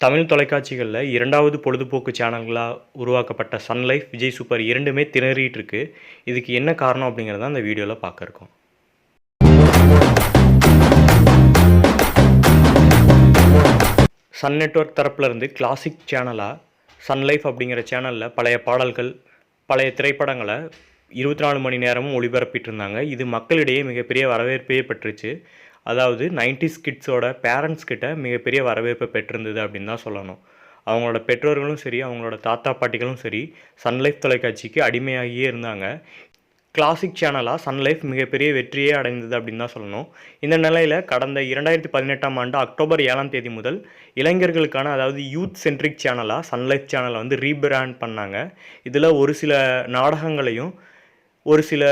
தமிழ் தொலைக்காட்சிகளில் இரண்டாவது பொழுதுபோக்கு சேனல்களாக உருவாக்கப்பட்ட சன்லைஃப் விஜய் சூப்பர் இரண்டுமே திணறிட்டு இருக்கு இதுக்கு என்ன காரணம் அப்படிங்கிறத அந்த வீடியோவில் பார்க்க இருக்கோம். சன் நெட்வொர்க் தரப்புலேருந்து கிளாசிக் சேனலாக சன்லைஃப் அப்படிங்கிற சேனலில் பழைய பாடல்கள் பழைய திரைப்படங்களை இருபத்தி நாலு மணி நேரமும் ஒளிபரப்பிட்டு இருந்தாங்க இது மக்களிடையே மிகப்பெரிய வரவேற்பையே பெற்றுச்சு. அதாவது 90s கிட்ஸோட பேரண்ட்ஸ் கிட்ட மிகப்பெரிய வரவேற்பை பெற்றிருந்தது அப்படின்னு தான் சொல்லணும். அவங்களோட பெற்றோர்களும் சரி அவங்களோட தாத்தா பாட்டிகளும் சரி சன்லைஃப் தொலைக்காட்சிக்கு அடிமையாகியே இருந்தாங்க. கிளாசிக் சேனலாக சன்லைஃப் மிகப்பெரிய வெற்றியே அடைந்தது அப்படின்னு தான் சொல்லணும். இந்த நிலையில் கடந்த இரண்டாயிரத்தி பதினெட்டாம் ஆண்டு அக்டோபர் ஏழாம் தேதி முதல் இளைஞர்களுக்கான அதாவது யூத் சென்ட்ரிக் சேனலாக சன்லைஃப் சேனலை வந்து ரீபிராண்ட் பண்ணாங்க. இதில் ஒரு சில நாடகங்களையும் ஒரு சில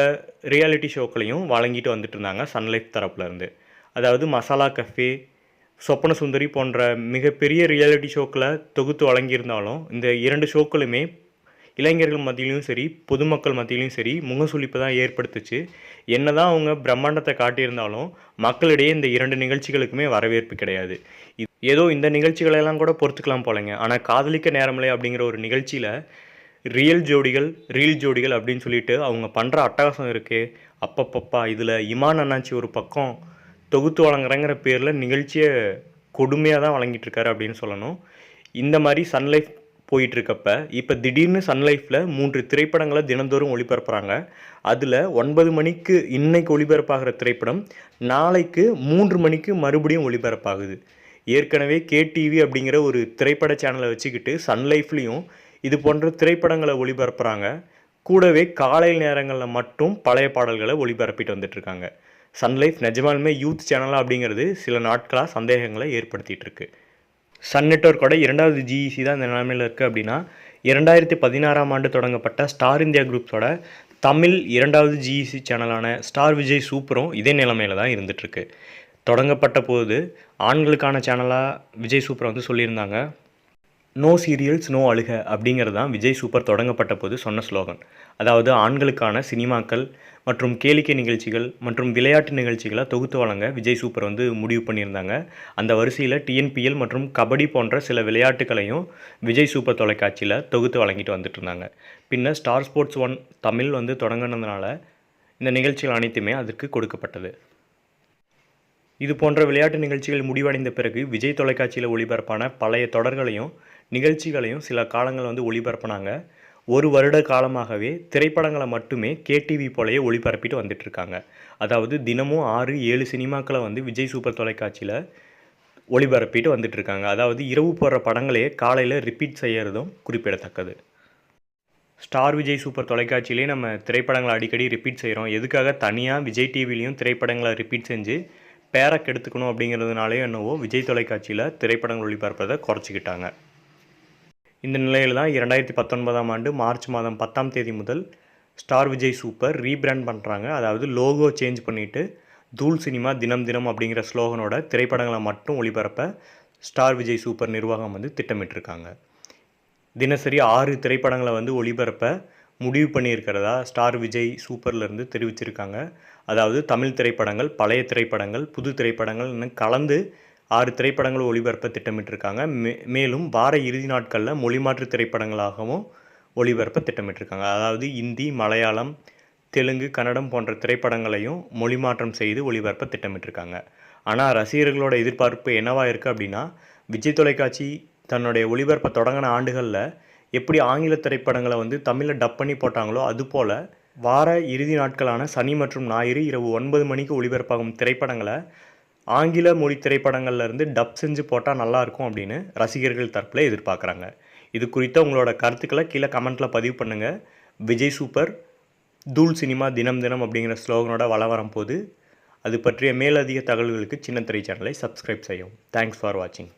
ரியாலிட்டி ஷோக்களையும் வழங்கிட்டு வந்துட்டு இருந்தாங்க சன்லைஃப் தரப்புலேருந்து அதாவது மசாலா கஃபே சொப்பன சுந்தரி போன்ற மிகப்பெரிய ரியாலிட்டி ஷோக்களை தொகுத்து வழங்கியிருந்தாலும் இந்த இரண்டு ஷோக்களுமே இளைஞர்கள் மத்தியிலையும் சரி பொதுமக்கள் மத்தியிலையும் சரி முகசுளிப்பை தான் ஏற்படுத்துச்சு. என்ன தான் அவங்க பிரம்மாண்டத்தை காட்டியிருந்தாலும் மக்களிடையே இந்த இரண்டு நிகழ்ச்சிகளுக்குமே வரவேற்பு கிடையாது. ஏதோ இந்த நிகழ்ச்சிகளெல்லாம் கூட பொறுத்துக்கலாம் போலங்க. ஆனால் காதலிக்க நேரமில்லை அப்படிங்கிற ஒரு நிகழ்ச்சியில் ரியல் ஜோடிகள் ரீல் ஜோடிகள் அப்படின்னு சொல்லிட்டு அவங்க பண்ணுற அட்டகாசம் இருக்குது அப்பப்பப்பா இதில் இமான் அண்ணாச்சி ஒரு பக்கம் தொகுத்து வழங்குறேங்கிற பேரில் நிகழ்ச்சியை கொடுமையாக தான் வழங்கிட்டு இருக்காரு அப்படின்னு சொல்லணும். இந்த மாதிரி சன்லைஃப் போயிட்டுருக்கப்ப இப்போ திடீர்னு சன்லைஃப்பில் மூன்று திரைப்படங்களை தினந்தோறும் ஒளிபரப்புகிறாங்க அதில் ஒன்பது மணிக்கு இன்னைக்கு ஒளிபரப்பாகிற திரைப்படம் நாளைக்கு மூன்று மணிக்கு மறுபடியும் ஒளிபரப்பாகுது. ஏற்கனவே கேடிவி அப்படிங்கிற ஒரு திரைப்பட சேனலை வச்சுக்கிட்டு சன்லைஃப்லேயும் இது போன்ற திரைப்படங்களை ஒளிபரப்புகிறாங்க கூடவே காலை நேரங்களில் மட்டும் பழைய பாடல்களை ஒளிபரப்பிட்டு வந்துட்டுருக்காங்க. சன்லைஃப் நிஜமாலுமே யூத் சேனலாக அப்படிங்கிறது சில நாட்களாக சந்தேகங்களை ஏற்படுத்திகிட்டு இருக்கு சன் நெட்வொர்க்கோட இரண்டாவது ஜிஇசி தான் இந்த நிலைமையில் இருக்குது அப்படின்னா இரண்டாயிரத்தி பதினாறாம் ஆண்டு தொடங்கப்பட்ட ஸ்டார் இந்தியா குரூப்ஸோட தமிழ் இரண்டாவது ஜிஇசி சேனலான ஸ்டார் விஜய் சூப்பரும் இதே நிலைமையில் தான் இருந்துகிட்ருக்கு தொடங்கப்பட்ட போது ஆண்களுக்கான சேனலாக விஜய் சூப்பர் வந்து சொல்லியிருந்தாங்க. நோ சீரியல்ஸ் நோ அழுக அப்படிங்கிறது தான் விஜய் சூப்பர் தொடங்கப்பட்ட போது சொன்ன ஸ்லோகன் அதாவது ஆண்களுக்கான சினிமாக்கள் மற்றும் கேளிக்கை நிகழ்ச்சிகள் மற்றும் விளையாட்டு நிகழ்ச்சிகளை தொகுத்து வழங்க விஜய் சூப்பர் வந்து முடிவு பண்ணியிருந்தாங்க. அந்த வரிசையில் டிஎன்பிஎல் மற்றும் கபடி போன்ற சில விளையாட்டுகளையும் விஜய் சூப்பர் தொலைக்காட்சியில் தொகுத்து வழங்கிட்டு வந்துட்டு இருந்தாங்க. பின்னர் ஸ்டார் ஸ்போர்ட்ஸ் ஒன் தமிழ் வந்து தொடங்கினதுனால இந்த நிகழ்ச்சிகள் அனைத்துமே அதற்கு கொடுக்கப்பட்டது. இது போன்ற விளையாட்டு நிகழ்ச்சிகள் முடிவடைந்த பிறகு விஜய் தொலைக்காட்சியில் ஒளிபரப்பான பழைய தொடர்களையும் நிகழ்ச்சிகளையும் சில காலங்கள் வந்து ஒளிபரப்புனாங்க. ஒரு வருட காலமாகவே திரைப்படங்களை மட்டுமே கேடிவி போலயே ஒளிபரப்பிட்டு வந்துட்டுருக்காங்க அதாவது தினமும் ஆறு ஏழு சினிமாக்களை வந்து விஜய் சூப்பர் தொலைக்காட்சியில் ஒளிபரப்பிட்டு வந்துட்டுருக்காங்க அதாவது இரவு போடுற படங்களே காலையில் ரிப்பீட் செய்கிறதும் குறிப்பிடத்தக்கது. ஸ்டார் விஜய் சூப்பர் தொலைக்காட்சியிலே நம்ம திரைப்படங்களை அடிக்கடி ரிப்பீட் செய்கிறோம் எதுக்காக தனியாக விஜய் டிவிலையும் திரைப்படங்களை ரிப்பீட் செஞ்சு பேரை கெடுத்துக்கணும் அப்படிங்கிறதுனாலே என்னவோ விஜய் தொலைக்காட்சியில் திரைப்படங்கள் ஒளிபரப்பதை குறைச்சிக்கிட்டாங்க. இந்த நிலையில் தான் இரண்டாயிரத்தி பத்தொன்பதாம் ஆண்டு மார்ச் மாதம் பத்தாம் தேதி முதல் ஸ்டார் விஜய் சூப்பர் ரீபிராண்ட் பண்ணுறாங்க அதாவது லோகோ சேஞ்ச் பண்ணிவிட்டு தூள் சினிமா தினம் தினம் அப்படிங்கிற ஸ்லோகனோட திரைப்படங்களை மட்டும் ஒளிபரப்ப ஸ்டார் விஜய் சூப்பர் நிர்வாகம் வந்து திட்டமிட்டிருக்காங்க. தினசரி ஆறு திரைப்படங்களை வந்து ஒளிபரப்ப முடிவு பண்ணியிருக்கிறதா? ஸ்டார் விஜய் சூப்பர்லேருந்து தெரிவிச்சிருக்காங்க. அதாவது தமிழ் திரைப்படங்கள் பழைய திரைப்படங்கள் புது திரைப்படங்கள் இன்னும் கலந்து ஆறு திரைப்படங்கள் ஒளிபரப்ப திட்டமிட்டிருக்காங்க. மே மேலும் வார இறுதி நாட்களில் மொழிமாற்று திரைப்படங்களாகவும் ஒளிபரப்ப திட்டமிட்டிருக்காங்க. அதாவது இந்தி மலையாளம் தெலுங்கு கன்னடம் போன்ற திரைப்படங்களையும் மொழிமாற்றம் செய்து ஒளிபரப்ப திட்டமிட்டிருக்காங்க. ஆனால் ரசிகர்களோட எதிர்பார்ப்பு என்னவாக இருக்குது அப்படின்னா விஜய் தொலைக்காட்சி தன்னுடைய ஒளிபரப்பை தொடங்கின ஆண்டுகளில் எப்படி ஆங்கில திரைப்படங்களை வந்து தமிழில் டப் பண்ணி போட்டாங்களோ அதுபோல் வார இறுதி நாட்களான சனி மற்றும் ஞாயிறு இரவு ஒன்பது மணிக்கு ஒளிபரப்பாகும் திரைப்படங்களை ஆங்கில மொழி திரைப்படங்கள்லேருந்து டப் செஞ்சு போட்டால் நல்லாயிருக்கும் அப்படின்னு ரசிகர்கள் தரப்பில் எதிர்பார்க்குறாங்க. இது குறித்த உங்களோட கருத்துக்களை கீழே கமெண்ட்டில் பதிவு பண்ணுங்கள் விஜய் சூப்பர் தூள் சினிமா தினம் தினம் அப்படிங்கிற ஸ்லோகனோட வள வரும்போது அது பற்றிய மேலதிக தகவல்களுக்கு சின்ன சேனலை சப்ஸ்கிரைப் செய்யும் தேங்க்ஸ் ஃபார் வாட்சிங்